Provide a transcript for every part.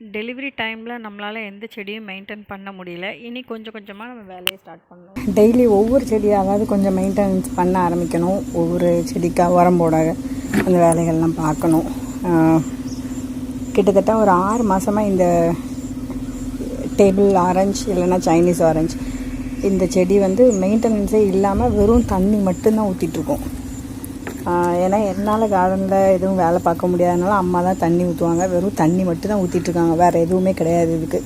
Delivery டைமில் நம்மளால் எந்த செடியும் மெயின்டைன் பண்ண முடியல. இனி கொஞ்சம் கொஞ்சமாக நம்ம வேலையை ஸ்டார்ட் பண்ணணும் டெய்லி ஒவ்வொரு செடியாவது கொஞ்சம் மெயின்டெனன்ஸ் பண்ண ஆரம்பிக்கணும். ஒவ்வொரு செடிக்காக உரம் போட அந்த வேலைகள்லாம் பார்க்கணும். கிட்டத்தட்ட ஒரு ஆறு மாதமாக இந்த டேபிள் ஆரஞ்சு இல்லைன்னா சைனீஸ் ஆரஞ்சு இந்த செடி வந்து மெயின்டெனன்ஸே இல்லாமல் வெறும் தண்ணி மட்டும்தான் ஊற்றிட்டுருக்கோம் ஏன்னா என்னால் கார்டனில் எதுவும் வேலை பார்க்க முடியாதனால அம்மா தான் தண்ணி ஊற்றுவாங்க வெறும் தண்ணி மட்டும்தான் ஊற்றிட்டுருக்காங்க வேறு எதுவுமே கிடையாது இதுக்கு.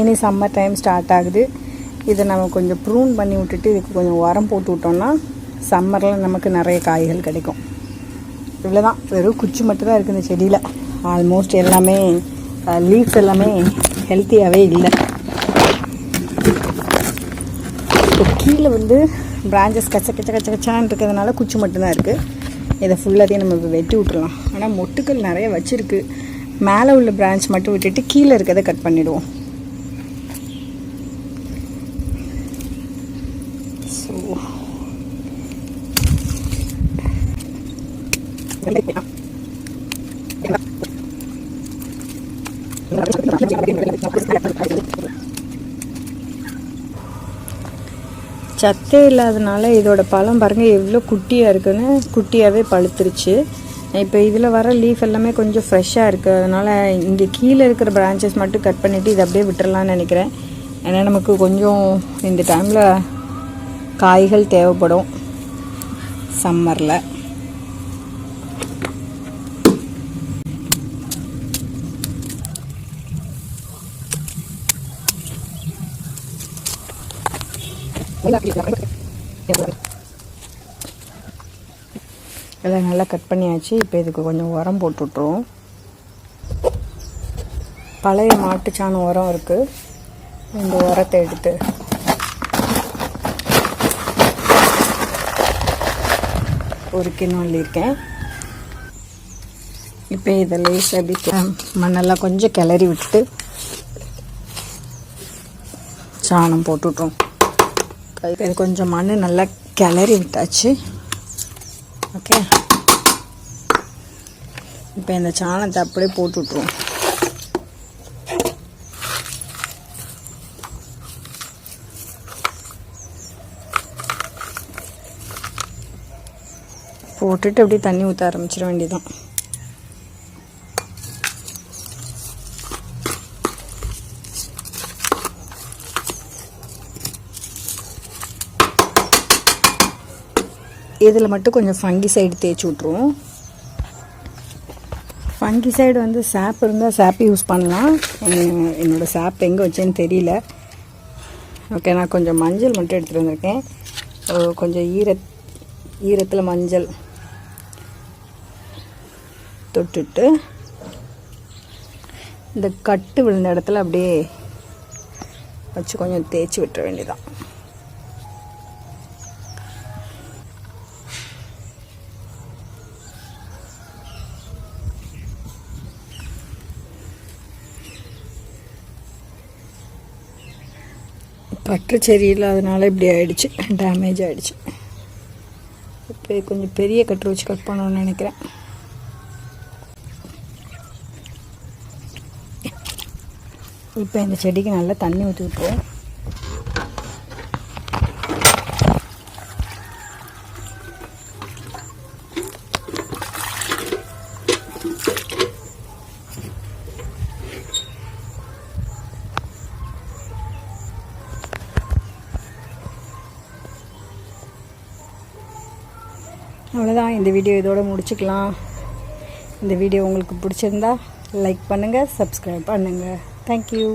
இனி சம்மர் டைம் ஸ்டார்ட் ஆகுது. இதை நம்ம கொஞ்சம் ப்ரூன் பண்ணி விட்டுட்டு இதுக்கு கொஞ்சம் உரம் போட்டு விட்டோம்னா சம்மரில் நமக்கு நிறைய காய்கள் கிடைக்கும். இவ்வளோ தான் வெறும் குச்சி மட்டும் தான் இருக்குது இந்த செடியில். ஆல்மோஸ்ட் எல்லாமே லீவ்ஸ் எல்லாமே ஹெல்த்தியாகவே இல்லை. இப்போ கீழே வந்து பிரான்ச்சஸ் கச்ச கச்ச கச்ச கச்சான்னு இருக்கிறதுனால குச்சி மட்டும்தான் இருக்குது இதை ஃபுல்லாத்தையும் நம்ம இப்போ வெட்டி விட்டுறலாம். ஆனால் மொட்டுக்கள் நிறைய வச்சுருக்கு. மேலே உள்ள பிரான்ச் மட்டும் விட்டுட்டு கீழே இருக்கிறத கட் பண்ணிவிடுவோம் ஸோ சத்தே இல்லாதனால இதோட பழம் பாருங்கள் எவ்வளோ குட்டியாக இருக்குன்னு குட்டியாகவே பழுத்துருச்சு. இப்போ இதில் வர லீஃப் எல்லாமே கொஞ்சம் ஃப்ரெஷ்ஷாக இருக்குது அதனால் இங்கே கீழே இருக்கிற பிரான்ச்சஸ் மட்டும் கட் பண்ணிவிட்டு இதை அப்படியே விட்டுறலாம்னு நினைக்கிறேன். ஏன்னா நமக்கு கொஞ்சம் இந்த டைமில் காய்கள் தேவைப்படும். சம்மரில் இதை நல்லா கட் பண்ணியாச்சு. இப்போ இதுக்கு கொஞ்சம் உரம் போட்டு விட்ருவோம் பழைய மாட்டுச்சாணம் உரம் இருக்குது இந்த உரத்தை எடுத்து ஒரு கிணம் அள்ளியிருக்கேன். இப்போ இதை லேஸ் அப்படி மண்ணெல்லாம் கொஞ்சம் கிளறி விட்டுட்டு சாணம் போட்டு விட்ருவோம் இது கொஞ்சம் மண் நல்லா கிளறி விட்டாச்சு. ஓகே இப்போ இந்த சாணத்தை அப்படியே போட்டு விட்ருவோம் போட்டுட்டு அப்படியே தண்ணி ஊற்ற ஆரம்பிச்சிட வேண்டியதான் இதில் மட்டும் கொஞ்சம் ஃபங்கி சைடு தேய்ச்சி விட்ருவோம் ஃபங்கி சைடு வந்து சாப் இருந்தால் சாப் யூஸ் பண்ணலாம். என்னோடய சாப் எங்கே வச்சேன்னு தெரியல. ஓகே நான் கொஞ்சம் மஞ்சள் மட்டும் எடுத்துகிட்டு வந்திருக்கேன். கொஞ்சம் ஈர ஈரத்தில் மஞ்சள் தொட்டுட்டு இந்த கட்டு விழுந்த இடத்துல அப்படியே வச்சு கொஞ்சம் தேய்ச்சி விட்டுற வேண்டியதான் பற்று செடி இல்லாதனால இப்படி ஆயிடுச்சு டேமேஜ் ஆகிடுச்சு இப்போ கொஞ்சம் பெரிய கட்டு வச்சு கட் பண்ணணும்னு நினைக்கிறேன். இப்போ இந்த செடிக்கு நல்லா தண்ணி ஊற்றி விட்டுருவோம் அவ்வளோதான் இந்த வீடியோ இதோட முடிச்சுக்கலாம். இந்த வீடியோ உங்களுக்கு பிடிச்சிருந்தா லைக் பண்ணுங்கள் சப்ஸ்கிரைப் பண்ணுங்கள் தேங்க்யூ